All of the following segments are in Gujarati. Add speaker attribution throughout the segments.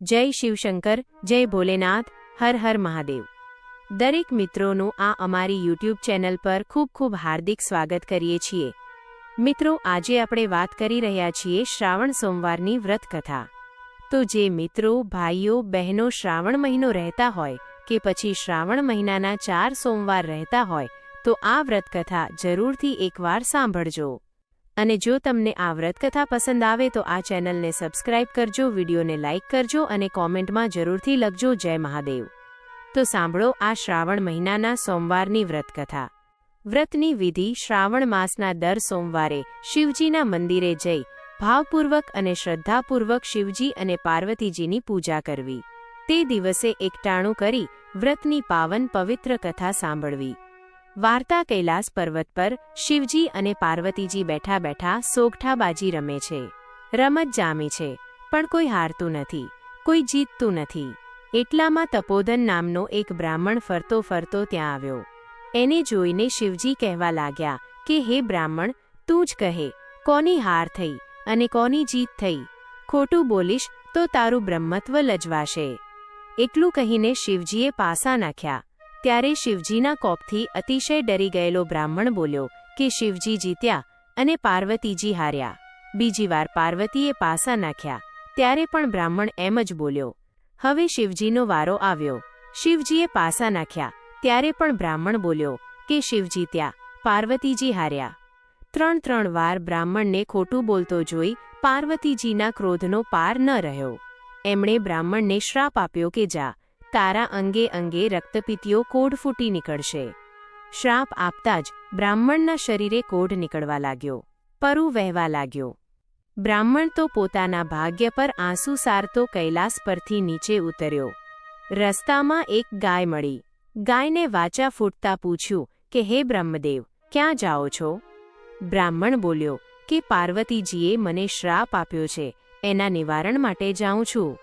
Speaker 1: જય શિવશંકર, જય ભોલેનાથ, હર હર મહાદેવ. દરેક મિત્રોનું આ અમારી યુટ્યુબ ચેનલ પર ખૂબ ખૂબ હાર્દિક સ્વાગત કરીએ છીએ. મિત્રો, આજે આપણે વાત કરી રહ્યા છીએ શ્રાવણ સોમવારની વ્રત કથા તો જે મિત્રો, ભાઈઓ, બહેનો શ્રાવણ મહિનો રહેતા હોય કે પછી શ્રાવણ મહિનાના ચાર સોમવાર રહેતા હોય, તો આ વ્રતકથા જરૂરથી એકવાર સાંભળજો. અને જો તમને આ વ્રતકથા પસંદ આવે તો આ ચેનલને સબસ્ક્રાઇબ કરજો, વિડીયોને લાઇક કરજો અને કોમેન્ટમાં જરૂરથી લખજો, જય મહાદેવ. તો સાંભળો આ શ્રાવણ મહિનાના સોમવારની વ્રતકથા. વ્રતની વિધિ શ્રાવણ માસના દર સોમવારે શિવજીના મંદિરે જઈ ભાવપૂર્વક અને શ્રદ્ધાપૂર્વક શિવજી અને પાર્વતીજીની પૂજા કરવી. તે દિવસે એકટાણું કરી વ્રતની પાવન પવિત્ર કથા સાંભળવી. વાર્તા કૈલાસ પર્વત પર શિવજી અને પાર્વતીજી બેઠા બેઠા સોગઠાબાજી રમે છે. રમત જામી છે. પણ કોઈ હારતું નથી. કોઈ જીતતું નથી. એટલામાં તપોધન નામનો એક બ્રાહ્મણ ફરતો ફરતો ત્યાં આવ્યો. એને જોઈને શિવજી કહેવા લાગ્યા કે, હે બ્રાહ્મણ, તું જ કહે, કોની હાર થઈ અને કોની જીત થઈ? ખોટું બોલીશ તો તારું બ્રહ્મત્વ લજવાશે. એટલું કહીને શિવજીએ પાસા નાખ્યા. ત્યારે શિવજીના કોપથી અતિશય ડરી ગયેલો બ્રાહ્મણ બોલ્યો, કે શિવજી જીત્યા અને પાર્વતીજી હાર્યા. બીજી વાર પાર્વતીએ પાસા નાખ્યા, ત્યારે પણ બ્રાહ્મણ એમ જ બોલ્યો, હવે શિવજીનો વારો આવ્યો. શિવજીએ પાસા નાખ્યા, ત્યારે પણ બ્રાહ્મણ બોલ્યો, કે શિવ જીત્યા, પાર્વતીજી હાર્યા. ત્રણ ત્રણ વાર બ્રાહ્મણને ખોટું બોલતો જોઈ પાર્વતીજીના ક્રોધનો પાર ન રહ્યો. એમણે બ્રાહ્મણને શ્રાપ આપ્યો કે જા તારા અંગે અંગે રક્તપિતિઓ કોઢ ફૂટી નીકળશે. શ્રાપ આપતા જ બ્રાહ્મણના શરીરે કોઢ નીકળવા લાગ્યો. પરુ વહેવા લાગ્યો. બ્રાહ્મણ તો પોતાના ભાગ્ય પર આંસુ સારતો કૈલાસ પરથી નીચે ઉતર્યો. રસ્તામાં એક ગાય મળી. ગાયને વાચા ફૂટતા પૂછ્યું કે, હે બ્રહ્મદેવ, ક્યાં જાઓ છો? બ્રાહ્મણ બોલ્યો કે, પાર્વતીજીએ મને શ્રાપ આપ્યો છે. એના નિવારણ માટે જાઉં છું.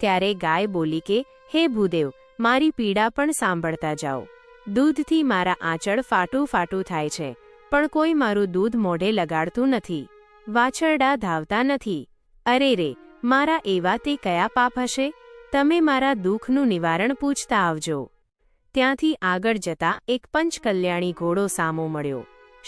Speaker 1: ત્યારે ગાય બોલી કે, હે ભૂદેવ, મારી પીડા પણ સાંભળતા જાઓ. દૂધથી મારા આંચળ ફાટું ફાટું થાય છે, પણ કોઈ મારું દૂધ મોઢે લગાડતું નથી. વાછરડા ધાવતા નથી. અરે રે, મારા એવા તે કયા પાપ હશે? તમે મારા દુઃખનું નિવારણ પૂછતા આવજો. ત્યાંથી આગળ જતા એક પંચકલ્યાણી ઘોડો સામો મળ્યો.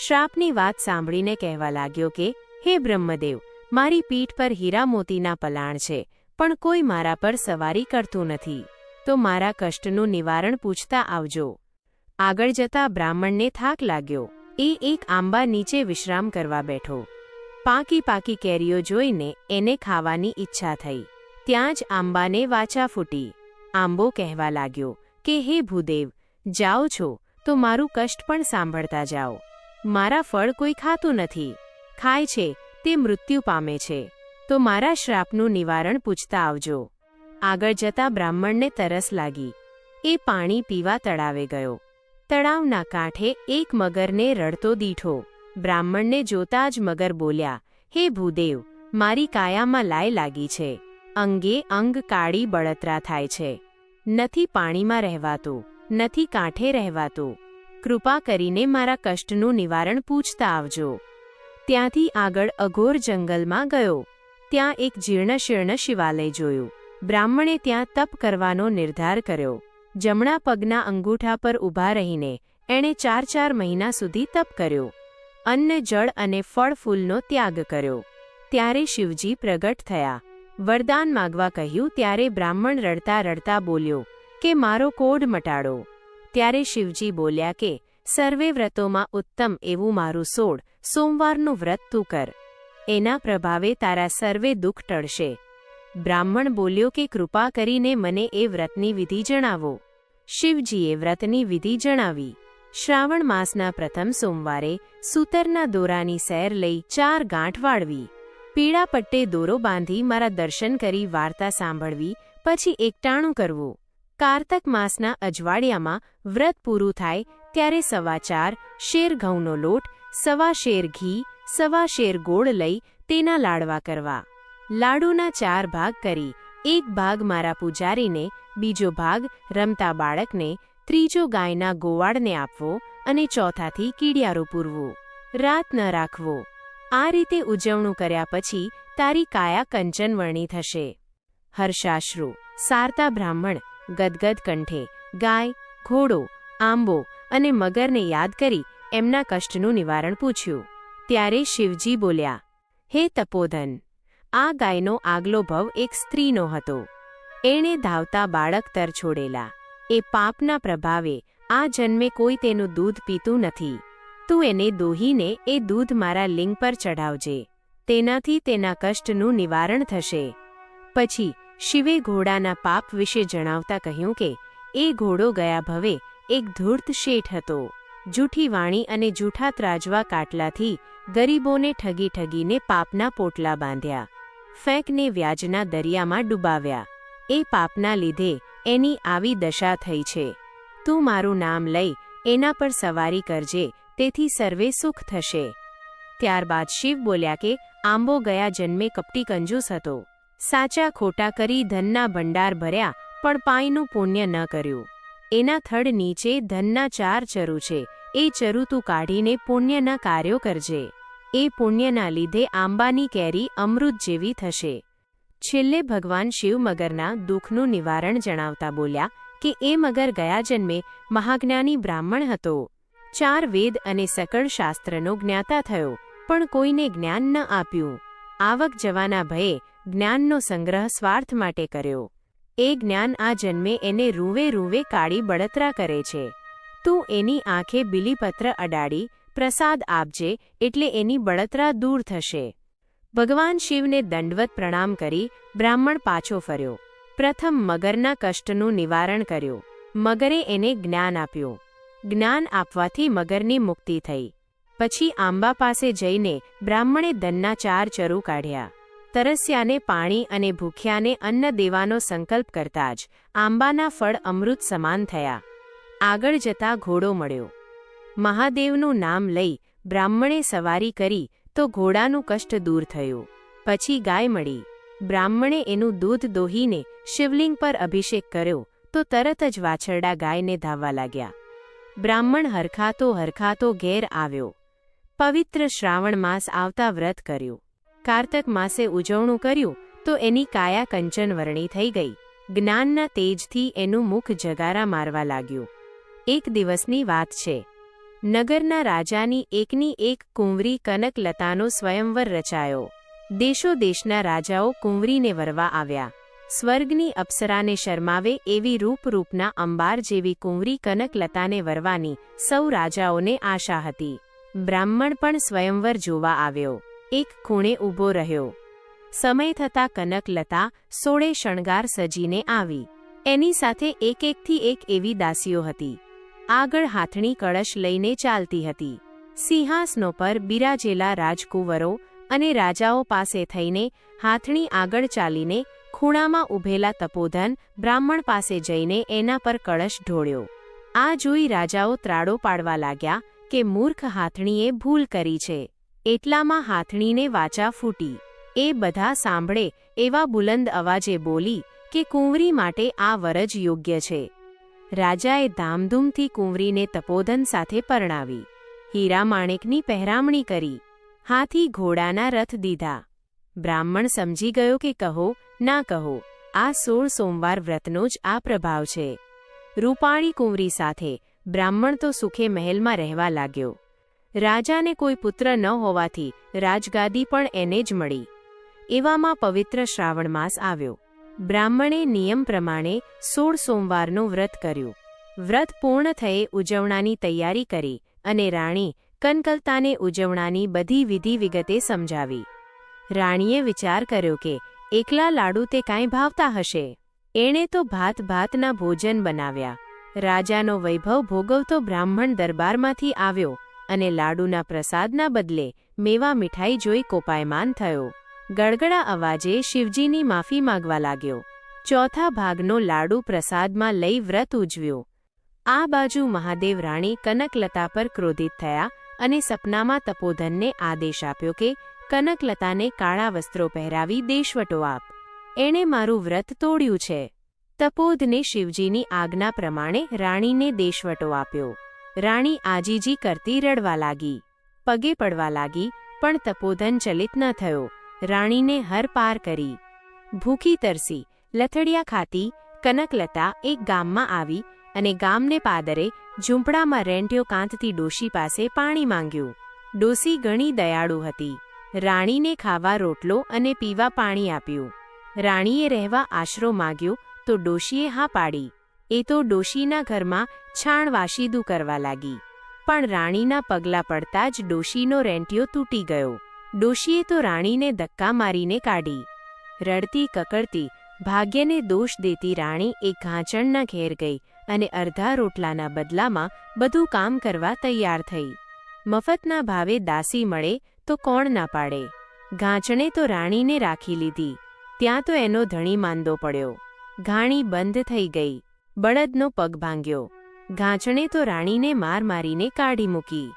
Speaker 1: શ્રાપની વાત સાંભળીને કહેવા લાગ્યો કે, હે બ્રહ્મદેવ, મારી પીઠ પર હીરા મોતીના પલાણ છે. પણ કોઈ મારા પર સવારી કરતું નથી. તો મારા કષ્ટનું નિવારણ પૂછતા આવજો. આગળ જતા બ્રાહ્મણને થાક લાગ્યો. એ એક આંબા નીચે વિશ્રામ કરવા બેઠો. પાકી પાકી કેરીઓ જોઈને એને ખાવાની ઈચ્છા થઈ. ત્યાં જ આંબાને વાચા ફૂટી. આંબો કહેવા લાગ્યો કે, હે ભૂદેવ, જાઓ છો, તો મારું કષ્ટ પણ સાંભળતા જાઓ. મારા ફળ કોઈ ખાતું નથી. ખાય છે, તે મૃત્યુ પામે છે. તો મારા શ્રાપનું નિવારણ પૂછતા આવજો. આગળ જતા બ્રાહ્મણને તરસ લાગી. એ પાણી પીવા તળાવે ગયો. તળાવના કાંઠે એક મગરને રડતો દીઠો, બ્રાહ્મણને જોતા જ મગર બોલ્યા, હે ભૂદેવ, મારી કાયામાં લાય લાગી છે. અંગે અંગ કાળી બળતરા થાય છે. નથી પાણીમાં રહેવાતું, નથી કાંઠે રહેવાતું. કૃપા કરીને મારા કષ્ટનું નિવારણ પૂછતા આવજો. ત્યાંથી આગળ અઘોર જંગલમાં ગયો. ત્યાં એક જીર્ણશીર્ણ શિવાલય જોયું. બ્રાહ્મણે ત્યાં તપ કરવાનો નિર્ધાર કર્યો. જમણા પગના અંગૂઠા પર ઊભા રહીને એણે ચાર ચાર મહિના સુધી તપ કર્યો. અન્ન, જળ અને ફળ ફૂલનો ત્યાગ કર્યો. ત્યારે શિવજી પ્રગટ થયા. વરદાન માગવા કહ્યું ત્યારે બ્રાહ્મણ રડતા રડતા બોલ્યો કે મારો કોડ મટાડો. ત્યારે શિવજી બોલ્યા કે, સર્વે વ્રતોમાં ઉત્તમ એવું મારું સોડ સોમવારનું વ્રત તું કર. એના પ્રભાવે તારા સર્વે દુઃખ ટળશે. બ્રાહ્મણ બોલ્યો કે કૃપા કરીને મને એ વ્રતની વિધિ જણાવો. શિવજીએ વ્રતની વિધિ જણાવી. શ્રાવણ માસના પ્રથમ સોમવારે સૂતરના દોરાની સેર લઈ ચાર ગાંઠ વાળવી. પીળા પટ્ટે દોરો બાંધી મારા દર્શન કરી વાર્તા સાંભળવી, પછી એકટાણું કરવું. કાર્તક માસના અજવાળિયામાં વ્રત પૂરું થાય ત્યારે સવા ચાર શેર ઘઉંનો લોટ, સવા શેર ઘી સવા શેર ગોળ લઈ તેના લાડવા કરવા. લાડુના ચાર ભાગ કરી, એક ભાગ મારા પૂજારીને, બીજો ભાગ રમતા બાળકને, ત્રીજો ગાયના ગોવાળને આપવો અને ચોથાથી કીડિયારો પૂરવું. રાત ન રાખવો. આ રીતે ઉજવણું કર્યા પછી તારી કાયા કંચનવર્ણી થશે. હર્ષાશ્રુ, સારતા બ્રાહ્મણ, ગદગદ કંઠે, ગાય, ઘોડો, આંબો અને મગરને યાદ કરી એમના કષ્ટનું નિવારણ પૂછ્યું. ત્યારે શિવજી બોલ્યા, હે તપોધન, આ ગાયનો આગલો ભવ એક સ્ત્રીનો હતો. એણે ધાવતા બાળક તર છોડેલા. એ પાપના પ્રભાવે આ જન્મે કોઈ તેનું દૂધ પીતું નથી. તું એને દોહીને એ દૂધ મારા લિંગ પર ચઢાવજે. તેનાથી તેના કષ્ટનું નિવારણ થશે. પછી શિવે ઘોડાના પાપ વિશે જણાવતા કહ્યું કે, એ ઘોડો ગયા ભવે એક ધૂર્ત શેઠ હતો. જૂઠી વાણી અને જૂઠા ત્રાજવા કાટલાથી ગરીબોને ઠગી ઠગીને પાપના પોટલા બાંધ્યા. ફેંકને વ્યાજના દરિયામાં ડૂબાવ્યા. એ પાપના લીધે એની આવી દશા થઈ છે. તું મારું નામ લઈ એના પર સવારી કરજે, તેથી સર્વે સુખ થશે. ત્યારબાદ શિવ બોલ્યા કે, આંબો ગયા જન્મે કપટી કંજૂસ હતો. સાચા ખોટા કરી ધનના ભંડાર ભર્યા, પણ પાયનું પુણ્ય ન કર્યું. એના થડ નીચે ધનના ચાર ચરુ છે. એ ચરુ તું કાઢીને પુણ્યના કાર્યો કરજે. એ પુણ્યના લીધે આંબાની કેરી અમૃત જેવી થશે. છેલ્લે ભગવાન શિવ મગરના દુઃખનું નિવારણ જણાવતા બોલ્યા કે એ મગર ગયા જન્મે મહાજ્ઞાની બ્રાહ્મણ હતો. ચાર વેદ અને સકળ શાસ્ત્રનો જ્ઞાતા થયો, પણ કોઈને જ્ઞાન ન આપ્યું. આવક જવાના ભયે જ્ઞાનનો સંગ્રહ સ્વાર્થ માટે કર્યો. એ જ્ઞાન આ જન્મે એને રૂવે રૂવે કાળી બળતરા કરે છે. તું એની આંખે બિલીપત્ર અડાડી, પ્રસાદ આપજે, એટલે એની બળતરા દૂર થશે. ભગવાન શિવને દંડવત પ્રણામ કરી, બ્રાહ્મણ પાછો ફર્યો. પ્રથમ મગરના કષ્ટનું નિવારણ કર્યું. મગરે એને જ્ઞાન આપ્યું. જ્ઞાન આપવાથી મગરની મુક્તિ થઈ. પછી આંબા પાસે જઈને બ્રાહ્મણે દનના ચાર ચરુ કાઢ્યા. તરસ્યાને પાણી અને ભૂખ્યાને અન્ન દેવાનો સંકલ્પ કરતા જ આંબાના ફળ અમૃત સમાન થયા. આગળ જતા ઘોડો મળ્યો. મહાદેવનું નામ લઈ બ્રાહ્મણે સવારી કરી તો ઘોડાનું કષ્ટ દૂર થયું. પછી ગાય મળી. બ્રાહ્મણે એનું દૂધ દોહીને શિવલિંગ પર અભિષેક કર્યો તો તરત જ વાછરડા ગાયને ધાવવા લાગ્યા. બ્રાહ્મણ હરખાતો હરખાતો ઘેર આવ્યો. પવિત્ર શ્રાવણ માસ આવતા વ્રત કર્યું. કારતક માસે ઉજવણું કર્યું, તો એની કાયા કંચન વર્ણી થઈ ગઈ. જ્ઞાનના તેજથી એનું મુખ જગારા મારવા લાગ્યું. એક દિવસની વાત છે. નગરના રાજાની એકની એક કુંવરી કનકલતાનો સ્વયંવર રચાયો. દેશો દેશના રાજાઓ કુંવરીને વરવા આવ્યા. સ્વર્ગની અપ્સરાને શરમાવે એવી રૂપરૂપના અંબાર જેવી કુંવરી કનકલતાને વરવાની સૌ રાજાઓને આશા હતી. બ્રાહ્મણ પણ સ્વયંવર જોવા આવ્યો. એક ખૂણે ઊભો રહ્યો. સમય થતાં કનકલતા સોળે શણગાર સજીને આવી. એની સાથે એક એકથી એક એવી દાસીઓ હતી. આગળ હાથણી કળશ લઈને ચાલતી હતી. સિંહાસનો પર બિરાજેલા રાજકુંવરો અને રાજાઓ પાસે થઈને હાથણી આગળ ચાલીને ખૂણામાં ઊભેલા તપોધન બ્રાહ્મણ પાસે જઈને એના પર કળશ ઢોળ્યો. આ જોઈ રાજાઓ ત્રાડો પાડવા લાગ્યા કે મૂર્ખ હાથણીએ ભૂલ કરી છે. એટલામાં હાથણીને વાચા ફૂટી. એ બધા સાંભળે એવા બુલંદ અવાજે બોલી કે કુંવરી માટે આ વરજ યોગ્ય છે. રાજાએ ધામધૂમથી કુંવરીને તપોધન સાથે પરણાવી. હીરા માણેકની પહેરામણી કરી. હાથી ઘોડાના રથ દીધા. બ્રાહ્મણ સમજી ગયો કે કહો, ના કહો, આ સોળ સોમવાર વ્રતનો જ આ પ્રભાવ છે. રૂપાળી કુંવરી સાથે, બ્રાહ્મણ તો સુખે મહેલમાં રહેવા લાગ્યો. રાજાને કોઈ પુત્ર ન હોવાથી રાજગાદી પણ એને જ મળી. એવામાં પવિત્ર શ્રાવણ માસ આવ્યો. બ્રાહ્મણે નિયમ પ્રમાણે સોળ સોમવારનું વ્રત કર્યું. વ્રત પૂર્ણ થયે ઉજવણાની તૈયારી કરી અને રાણી કનકલતાને ઉજવણાની બધી વિધિ વિગતે સમજાવી. રાણીએ વિચાર કર્યો કે એકલા લાડુ તે કાંઈ ભાવતા હશે. એણે તો ભાત ભાતના ભોજન બનાવ્યા. રાજાનો વૈભવ ભોગવતો બ્રાહ્મણ દરબારમાંથી આવ્યો અને લાડુના પ્રસાદના બદલે મેવા મીઠાઈ જોઈ કોપાયમાન થયો. ગળગડા અવાજે શિવજીની માફી માગવા લાગ્યો. ચોથા ભાગનો લાડુ પ્રસાદમાં લઈ વ્રત ઉજવ્યો. આ બાજુ મહાદેવ રાણી કનકલતા પર ક્રોધિત થયા અને સપનામાં તપોધનને આદેશ આપ્યો કે કનકલતાને કાળા વસ્ત્રો પહેરાવી દેશવટો આપ. એણે મારું વ્રત તોડ્યું છે. તપોધને શિવજીની આજ્ઞા પ્રમાણે રાણીને દેશવટો આપ્યો. રાણી આજીજી કરતી રડવા લાગી, પગે પડવા લાગી, પણ તપોધન ચલિત ન થયો. રાણીને હર પાર કરી. ભૂખી તરસી, લથડિયા ખાતી કનકલતા એક ગામમાં આવી અને ગામને પાદરે ઝૂંપડામાં રેંટ્યો કાંતથી ડોશી પાસે પાણી માંગ્યું. ડોસી ઘણી દયાળુ હતી. રાણીને ખાવા રોટલો અને પીવા પાણી આપ્યું. રાણીએ રહેવા આશરો માગ્યો તો ડોશીએ હા પાડી. એ તો ડોશીના ઘરમાં છાણ વાશીદું કરવા લાગી. પણ રાણીના પગલાં પડતા જ ડોશીનો રેન્ટિયો તૂટી ગયો. ડોશીએ તો રાણીને ધક્કા મારીને કાઢી. રડતી કકડતી ભાગ્યને દોષ દેતી રાણી એ ઘાંચણના ઘેર ગઈ અને અડધા રોટલાના બદલામાં બધું કામ કરવા તૈયાર થઈ. મફતના ભાવે દાસી મળે તો કોણ ના પાડે? ઘાંચણે તો રાણીને રાખી લીધી. ત્યાં તો એનો ધણી માંદો પડ્યો. ઘાણી બંધ થઈ ગઈ. બળદનો પગ ભાંગ્યો. ઘાંચણે તો રાણીને માર મારીને કાઢી મૂકી.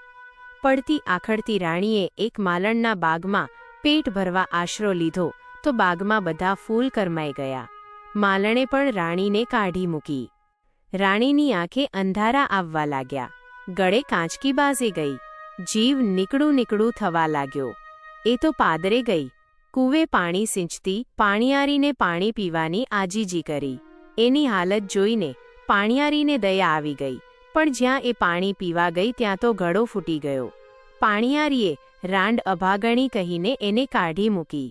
Speaker 1: પડતી આખડતી રાણીએ એક માલણના બાગમાં પેટ ભરવા આશરો લીધો તો બાગમાં બધા ફૂલ કરમાઈ ગયા. માલણે પણ રાણીને કાઢી મૂકી. રાણીની આંખે અંધારા આવવા લાગ્યા. ગળે કાંચકી બાઝે ગઈ. જીવ નીકળું નીકળું થવા લાગ્યો. એ તો પાદરે ગઈ. કૂવે પાણી સિંચતી, પાણીયારીને પાણી પીવાની આજીજી કરી. એની હાલત જોઈને પાણીયારીને દયા આવી ગઈ, પણ જ્યાં એ પાણી પીવા ગઈ ત્યાં તો ગળો ફૂટી ગયો. પાણીયારીએ રાંડ અભાગણી કહીને એને કાઢી મૂકી.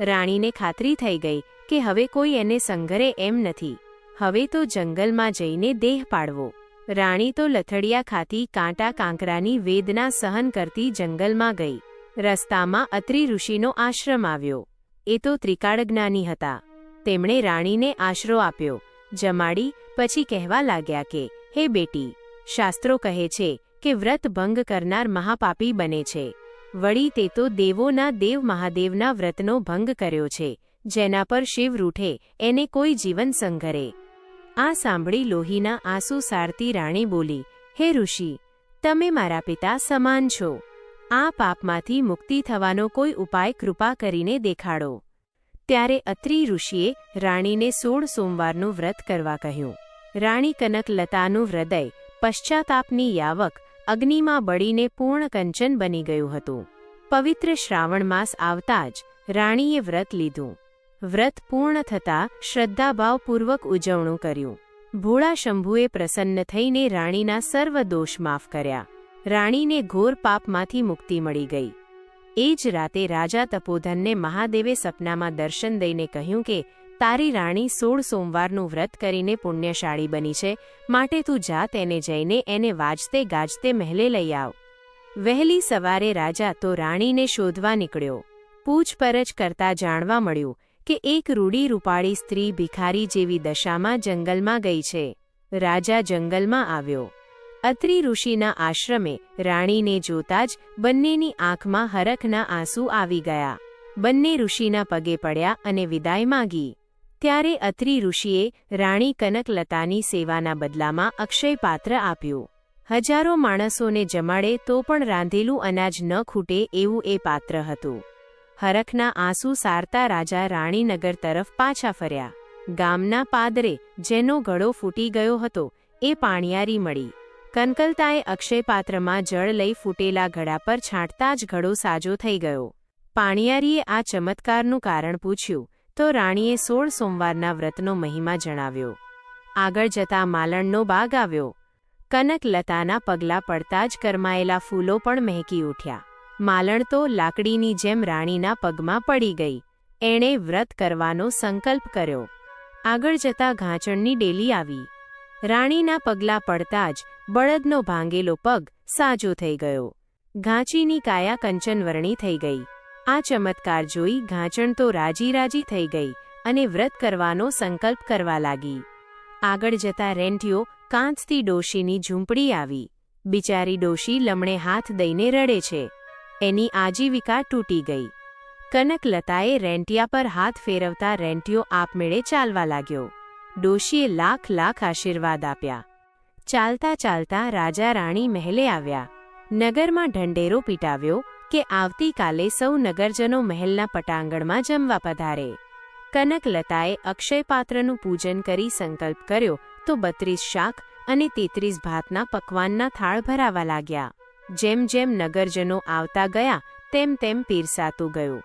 Speaker 1: રાણીને ખાતરી થઈ ગઈ કે હવે કોઈ એને સંઘરે એમ નથી. હવે તો જંગલમાં જઈને દેહ પાડવો. રાણી તો લથડિયા ખાતી કાંટા કાંકરાની વેદના સહન કરતી જંગલમાં ગઈ. રસ્તામાં અત્રિ ઋષિનો આશ્રમ આવ્યો. એ તો ત્રિકાળજ્ઞાની હતા. તેમણે રાણીને આશરો આપ્યો, જમાડી, પછી કહેવા લાગ્યા કે, હે બેટી, શાસ્ત્રો કહે છે કે વ્રત ભંગ કરનાર મહાપાપી બને છે. વળી તે તો દેવોના દેવ મહાદેવના વ્રતનો ભંગ કર્યો છે, જેના પર શિવ રૂઠે, એને કોઈ જીવન સંઘરે. આ સાંભળી લોહીના આંસુ સારતી રાણી બોલી, હે ઋષિ, તમે મારા પિતા સમાન છો. આ પાપમાંથી મુક્તિ થવાનો કોઈ ઉપાય કૃપા કરીને દેખાડો. ત્યારે અત્રિ ઋષિએ રાણીને સોળ સોમવારનું વ્રત કરવા કહ્યું. રાણી કનકલતાનું હૃદય પશ્ચાતાપની યાવક અગ્નિમાં બળીને પૂર્ણ કંચન બની ગયું હતું. પવિત્ર શ્રાવણ માસ આવતા જ રાણીએ વ્રત લીધું. વ્રત પૂર્ણ થતાં શ્રદ્ધાભાવપૂર્વક ઉજવણું કર્યું. ભોળા શંભુએ પ્રસન્ન થઈને રાણીના સર્વ દોષ માફ કર્યા. રાણીને ઘોર પાપમાંથી મુક્તિ મળી ગઈ. એ જ રાતે રાજા તપોધનને મહાદેવે સપનામાં દર્શન દઈને કહ્યું કે, તારી રાણી સોળ સોમવારનું વ્રત કરીને પુણ્યશાળી બની છે, માટે તું જા તેને જઈને એને વાજતે ગાજતે મહેલે લઈ આવ. વહેલી સવારે રાજા તો રાણીને શોધવા નીકળ્યો. પૂછપરછ કરતા જાણવા મળ્યું કે એક રૂડી રૂપાળી સ્ત્રી ભિખારી જેવી દશામાં જંગલમાં ગઈ છે. રાજા જંગલમાં આવ્યો. અત્રિ ઋષિના આશ્રમે રાણીને જોતા જ બંનેની આંખમાં હરખના આંસુ આવી ગયા. બંને ઋષિના પગે પડ્યા અને વિદાય માગી. ત્યારે અત્રિ ઋષિએ રાણી કનકલતાની સેવાના બદલામાં અક્ષયપાત્ર આપ્યું. હજારો માણસોને જમાડે તો પણ રાંધેલું અનાજ ન ખૂટે એવું એ પાત્ર હતું. હરખના આંસુ સારતા રાજા રાણીનગર તરફ પાછા ફર્યા. ગામના પાદરે જેનો ગળો ફૂટી ગયો હતો, એ પાણિયારી મળી. કનકલતાએ અક્ષયપાત્રમાં જળ લઈ ફૂટેલા ઘડા પર છાંટતા જ ઘડો સાજો થઈ ગયો. પાણિયારીએ આ ચમત્કારનું કારણ પૂછ્યું, તો રાણીએ સોળ સોમવારના વ્રતનો મહિમા જણાવ્યો. આગળ જતા માલણનો બાગ આવ્યો. કનકલતાના પગલાં પડતા જ કરમાયેલા ફૂલો પણ મહેકી ઉઠ્યા. માલણ તો લાકડીની જેમ રાણીના પગમાં પડી ગઈ. એણે વ્રત કરવાનો સંકલ્પ કર્યો. આગળ જતા ઘાંચણની ડેલી આવી. રાણીના પગલાં પડતા જ બળદનો ભાંગેલો પગ સાજો થઈ ગયો. ઘાંચીની કાયા કંચનવર્ણી થઈ ગઈ. આ ચમત્કાર જોઈ ઘાંચણ તો રાજી રાજી થઈ ગઈ અને વ્રત કરવાનો સંકલ્પ કરવા લાગી. આગળ જતા રેન્ટિયો કાંતથી ડોશીની ઝૂંપડી આવી. બિચારી ડોશી લમણે હાથ દઈને રડે છે. એની આજીવિકા તૂટી ગઈ. કનકલતાએ રેન્ટિયા પર હાથ ફેરવતા રેન્ટિયો આપમેળે ચાલવા લાગ્યો. ડોશીએ લાખ લાખ આશીર્વાદ આપ્યા. ચાલતા ચાલતા રાજા રાણી મહેલે આવ્યા. નગરમાં ઢંઢેરો પીટાવ્યો કે આવતીકાલે સૌ નગરજનો મહેલના પટાંગણમાં જમવા પધારે. કનકલતાએ અક્ષયપાત્રનું પૂજન કરી સંકલ્પ કર્યો તો બત્રીસ શાક અને તેત્રીસ ભાતના પકવાનના થાળ ભરાવા લાગ્યા. જેમ જેમ નગરજનો આવતા ગયા, તેમ તેમ પીરસાતું ગયું.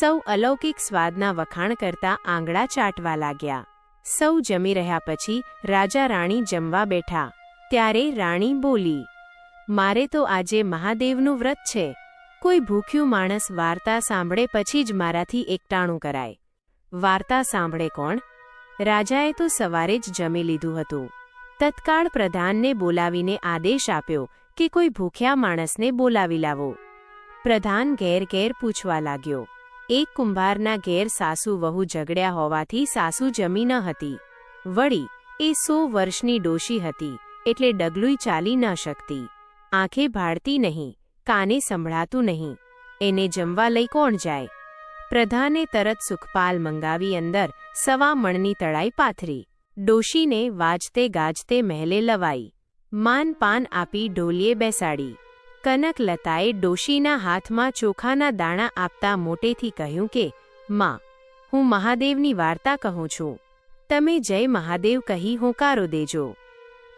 Speaker 1: સૌ અલૌકિક સ્વાદના વખાણ કરતા આંગળા ચાટવા લાગ્યા. સૌ જમી રહ્યા પછી રાજા રાણી જમવા બેઠા. ત્યારે રાણી બોલી, મારે તો આજે મહાદેવનું વ્રત છે. કોઈ ભૂખ્યું માણસ વાર્તા સાંભળે પછી જ મારાથી એકટાણું કરાય. વાર્તા સાંભળે કોણ? રાજાએ તો સવારે જ જમી લીધું હતું. તત્કાળ પ્રધાનને બોલાવીને આદેશ આપ્યો કે કોઈ ભૂખ્યા માણસને બોલાવી લાવો. પ્રધાન ઘેર ઘેર પૂછવા લાગ્યો એક કુંભારના ઘેર સાસુ વહુ ઝઘડ્યા હોવાથી સાસુ જમી ન હતી. વળી, એ સો વર્ષની ડોશી હતી, એટલે ડગલુઈ ચાલી ન શકતી. આંખે ભાળતી નહીં, કાને સંભળાતું નહીં, એને જમવા લઈ કોણ જાય? પ્રધાને તરત સુખપાલ મંગાવી અંદર સવા મણની તળાઈ પાથરી. ડોશીને વાજતે ગાજતે મહેલે લવાઈ. માન પાન આપી ઢોલીએ બેસાડી. કનકલતાએ ડોશીના હાથમાં ચોખાના દાણા આપતા મોટેથી કહ્યું કે, માં, હું મહાદેવની વાર્તા કહું છું. તમે જય મહાદેવ કહી હોંકારો દેજો.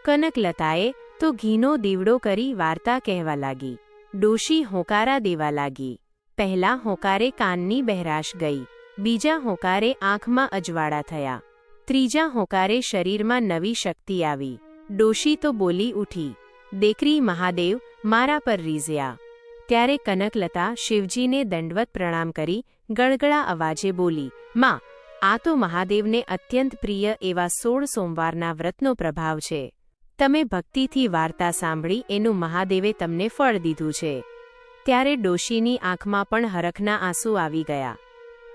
Speaker 1: કનકલતાએ તો ઘીનો દીવડો કરી વાર્તા કહેવા લાગી. ડોશી હોંકારા દેવા લાગી. પહેલા હોંકારે કાનની બહેરાશ ગઈ. બીજા હોંકારે આંખમાં અજવાળા થયા. ત્રીજા હોંકારે શરીરમાં નવી શક્તિ આવી. ડોશી તો બોલી ઉઠી. દેકરી મહાદેવ મારા પર રીઝ્યા. ત્યારે કનકલતા શિવજીને દંડવત પ્રણામ કરી, ગળગળા અવાજે બોલી, માં, આ તો મહાદેવને અત્યંત પ્રિય એવા સોળ સોમવારના વ્રતનો પ્રભાવ છે. તમે ભક્તિથી વાર્તા સાંભળી એનું મહાદેવે તમને ફળ દીધું છે. ત્યારે ડોશીની આંખમાં પણ હરખના આંસુ આવી ગયા.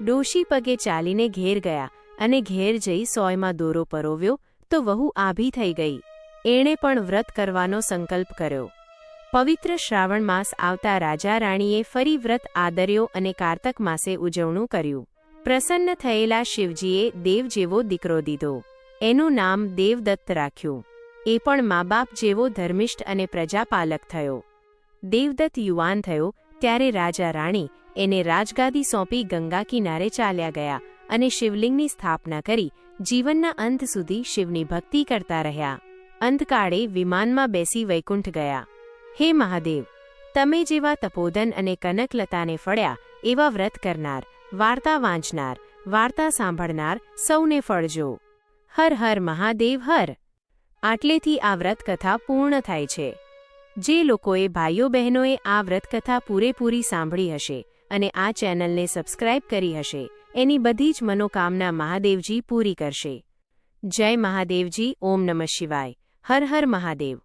Speaker 1: ડોશી પગે ચાલીને ઘેર ગયા અને ઘેર જઈ સોયમાં દોરો પરોવ્યો, તો વહુ આભી થઈ ગઈ. એણે પણ વ્રત કરવાનો સંકલ્પ કર્યો. પવિત્ર શ્રાવણ માસ આવતા રાજા રાણીએ ફરી વ્રત આદર્યો અને કારતક માસે ઉજવણું કર્યું. પ્રસન્ન થયેલા શિવજીએ દેવ જેવો દીકરો દીધો. એનું નામ દેવદત્ત રાખ્યું. એ પણ મા બાપ જેવો ધર્મિષ્ઠ અને પ્રજાપાલક થયો. દેવદત્ત યુવાન થયો ત્યારે રાજા રાણી એને રાજગાદી સોંપી ગંગા કિનારે ચાલ્યા ગયા અને શિવલિંગની સ્થાપના કરી જીવનના અંત સુધી શિવની ભક્તિ કરતા રહ્યા. અંતકાળે વિમાનમાં બેસી વૈકુંઠ ગયા. હે મહાદેવ, તમે જેવા તપોદન અને કનકલતાને ફળ્યા, એવા વ્રત કરનાર, વાર્તા વાંચનાર, વાર્તા સાંભળનાર સૌને ફળજો હર હર મહાદેવ હર. આટલેથી આ વ્રતકથા પૂર્ણ થાય છે. જે લોકોએ ભાઈઓ બહેનોએ આ વ્રતકથા પૂરેપૂરી સાંભળી હશે અને આ ચેનલને સબસ્ક્રાઇબ કરી હશે, એની બધી જ મનોકામના મહાદેવજી પૂરી કરશે. જય મહાદેવજી, ઓમ નમઃ શિવાય. હર હર મહાદેવ.